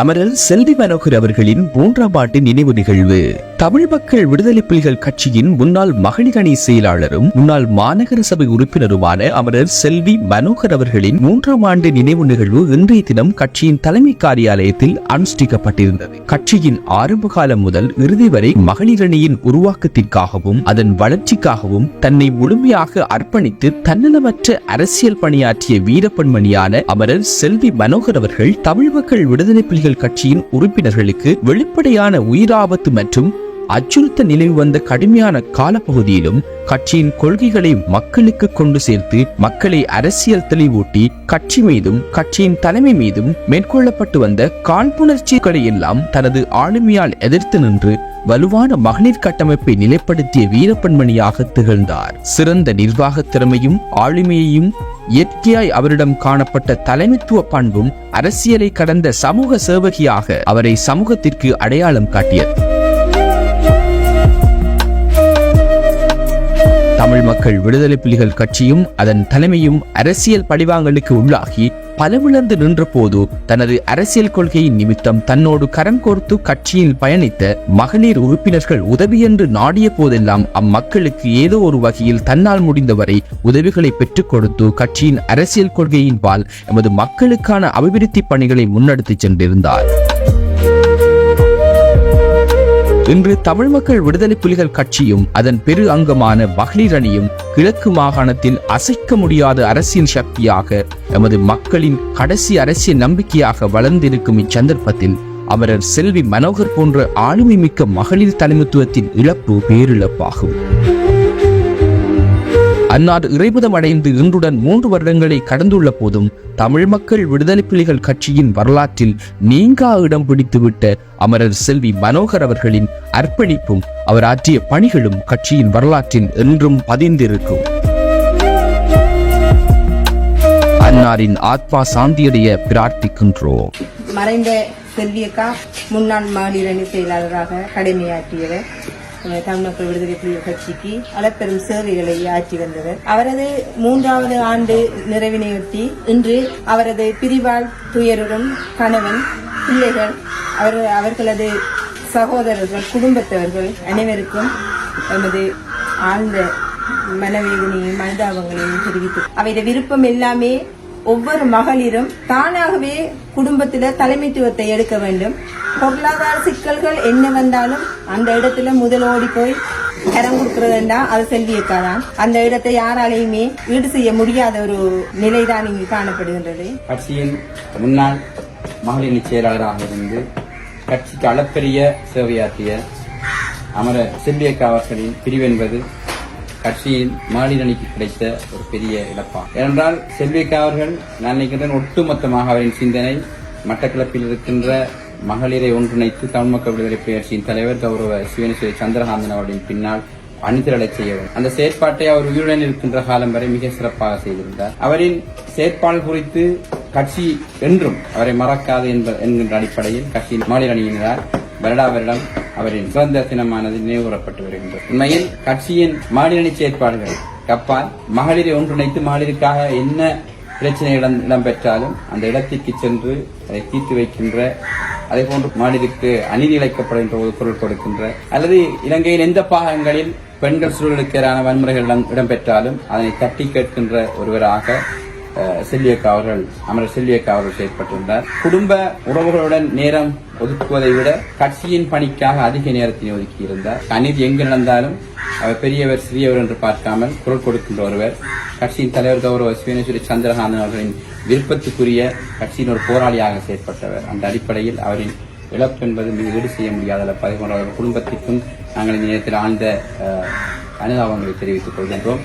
அமரர் செல்வி மனோகர் அவர்களின் மூன்றாம் ஆண்டு நினைவு நிகழ்வு. தமிழ் மக்கள் விடுதலை புலிகள் கட்சியின் முன்னாள் மகளிர் அணி செயலாளரும் முன்னாள் மாநகர சபை உறுப்பினருமான அமரர் செல்வி மனோகர் அவர்களின் மூன்றாம் ஆண்டு நினைவு நிகழ்வு இன்றைய தினம் கட்சியின் தலைமை காரியாலயத்தில் அனுஷ்டிக்கப்பட்டிருந்தது. கட்சியின் ஆரம்ப காலம் முதல் இறுதி வரை மகளிர் அணியின் உருவாக்கத்திற்காகவும் அதன் வளர்ச்சிக்காகவும் தன்னை முழுமையாக அர்ப்பணித்து தன்னலமற்ற அரசியல் பணியாற்றிய வீரப்பெண்மணியான அமரர் செல்வி மனோகர் அவர்கள் தமிழ் மக்கள் விடுதலை புலிகள் கட்சியின் உறுப்பினர்களுக்கு வெளிப்படையான உயிராபத்து மற்றும் அச்சுறுத்த நிலவி வந்த கடுமையான காலப்பகுதியிலும் கட்சியின் கொள்கைகளை மக்களுக்கு கொண்டு சேர்த்து மக்களை அரசியல் தெளிவூட்டி கட்சி மீதும் கட்சியின் தலைமை மீதும் மேற்கொள்ளப்பட்டு வந்த காழ்ப்புணர்ச்சிகளை எல்லாம் தனது ஆளுமையால் எதிர்த்து நின்று வலுவான மகளிர் கட்டமைப்பை நிலைப்படுத்திய வீரப்பெண்மணியாக திகழ்ந்தார். சிறந்த நிர்வாக திறமையும் ஆளுமையையும் இயற்கையாய் அவரிடம் காணப்பட்ட தலைமைத்துவ பண்பும் அரசியலை கடந்த சமூக சேவகியாக அவரை சமூகத்திற்கு அடையாளம் காட்டியது. தமிழ் மக்கள் விடுதலை புலிகள் கட்சியும் அதன் தலைமையும் அரசியல் பழிவாங்கலுக்கு உள்ளாகி பலவிழந்து நின்றபோது தனது அரசியல் கொள்கையின் நிமித்தம் தன்னோடு கரம் கோர்த்து கட்சியில் பயணித்த மகளிர் உறுப்பினர்கள் உதவி என்று நாடிய போதெல்லாம் அம்மக்களுக்கு ஏதோ ஒரு வகையில் தன்னால் முடிந்தவரை உதவிகளை பெற்றுக் கொடுத்து கட்சியின் அரசியல் கொள்கையின் பால் எமது மக்களுக்கான அபிவிருத்தி பணிகளை முன்னெடுத்துச் சென்றிருந்தார். இன்று தமிழ் மக்கள் விடுதலை புலிகள் கட்சியும் அதன் பெரு அங்கமான மகளிர் அணியும் கிழக்கு மாகாணத்தில் அசைக்க முடியாத அரசியல் சக்தியாக எமது மக்களின் கடைசி அரசியல் நம்பிக்கையாக வளர்ந்திருக்கும் இச்சந்தர்ப்பத்தில் அமரர் செல்வி மனோகர் போன்ற ஆளுமை மிக்க மகளிர் தலைமைத்துவத்தின் இழப்பு பேரிழப்பாகும். அன்னார் இறைபதம் அடைந்து இன்றுடன் மூன்று வருடங்களை கடந்துள்ள போதும் தமிழ் மக்கள் விடுதலை புலிகள் கட்சியின் வரலாற்றில் நீங்கா இடம் பிடித்துவிட்ட அமரர் செல்வி மனோகர் அவர்களின் அர்ப்பணிப்பும் அவர் ஆற்றிய பணிகளும் கட்சியின் வரலாற்றில் என்றும் பதிந்திருக்கும். அன்னாரின் ஆத்மா சாந்தியடைய பிரார்த்திக்கின்றோம் மறைந்த செல்வியக்கா முன்னாள் மாநில செயலாளராக கடமையாற்றியவர் தமிழ்மக்கள் விடுதலை புலிகள் கட்சிக்கு அளப்பெரும் சேவைகளை ஆற்றி வந்தவர். அவரது மூன்றாவது ஆண்டு நிறைவினையொட்டி இன்று அவரது பிரிவால் துயருடன் கணவன் பிள்ளைகள் அவர் அவர்களது சகோதரர்கள் குடும்பத்தவர்கள் அனைவருக்கும் எமது ஆழ்ந்த மனவேதனையும் மனிதாபங்களையும் தெரிவித்து அவைய விருப்பம் எல்லாமே ஒவ்வொரு மகளிரும் தானாகவே குடும்பத்தில தலைமைத்துவத்தை எடுக்க வேண்டும். பொருளாதார சிக்கல்கள் என்ன வந்தாலும் அந்த இடத்துல முதல் ஓடி போய் கரம் கொடுக்கறதுண்டா அது செல்வியக்கா தான் அந்த இடத்தை யாராலையுமே ஈடு செய்ய முடியாத ஒரு நிலைதான் இங்கு காணப்படுகின்றது. கட்சியின் முன்னாள் மகளிர் செயலாளராக இருந்து கட்சிக்கு அளப்பெரிய சேவையாற்றிய அமர செல்வியக்கா அவர்களின் பிரிவு என்பது கட்சியின் மாநில அணிக்கு கிடைத்த ஒரு பெரிய இழப்பாகும். ஏனென்றால் செல்வியக்கா அவர்கள் நான் நினைக்கின்றேன் ஒட்டுமொத்தமாக அவரின் சிந்தனை மட்டக்களப்பில் இருக்கின்ற மகளிரை ஒன்றிணைத்து தமிழ் மக்கள் விடுதலை புரட்சியின் தலைவர் கௌரவ சிவனேஸ்வரி சந்திரகாந்தன் அவர்களின் பின்னால் அணிதிரளை செய்ய வேண்டும் அந்த செயற்பாட்டை அவர் உயிருடன் இருக்கின்ற காலம் வரை மிக சிறப்பாக செய்திருந்தார். அவரின் செயற்பாடு குறித்து கட்சி என்றும் அவரை மறக்காது என்ப என்கின்ற அடிப்படையில் கட்சியின் மாநில அணியினரால் வருடா வருடம் அவரின் சுதந்திர தினமானது நினைவுறப்பட்டு வருகின்றது. உண்மையில் கட்சியின் மாநில செயற்பாடுகள் கப்பால் மகளிரை ஒன்றிணைத்து மகளிருக்காக என்ன பிரச்சனை இடம் இடம்பெற்றாலும் அந்த இடத்திற்கு சென்று அதை தீர்த்து வைக்கின்ற அதே போன்று மகளிருக்கு அநீதி இழைக்கப்படுகின்ற ஒரு குரல் கொடுக்கின்ற அல்லது இலங்கையின் எந்த பாகங்களில் பெண்கள் சூழலுக்கு எதிரான வன்முறைகள் இடம்- இடம்பெற்றாலும் அதனை தட்டி கேட்கின்ற ஒருவராக செல்வியக்கா அவர்கள் அமரர் செல்வியக்கா அவர்கள் செயற்பட்டிருந்தார். குடும்ப உறவுகளுடன் நேரம் ஒதுக்குவதை விட கட்சியின் பணிக்காக அதிக நேரத்தினை ஒதுக்கி இருந்தார். அநீதி எங்கு நடந்தாலும் அவர் பெரியவர் சிறியவர் என்று பார்க்காமல் குரல் கொடுக்கின்ற ஒருவர். கட்சியின் தலைவர் கௌரவ சிவனேஸ்வரி சந்திரகாந்தன் அவர்களின் விருப்பத்துக்குரிய கட்சியின் ஒரு போராளியாக செயற்பட்டவர். அந்த அடிப்படையில் அவரின் இழப்பு என்பது மிக ஈடு செய்ய முடியாத இழப்பு குடும்பத்திற்கும் நாங்கள் இந்த நேரத்தில் ஆழ்ந்த அனுதாபங்களை தெரிவித்துக் கொள்கின்றோம்.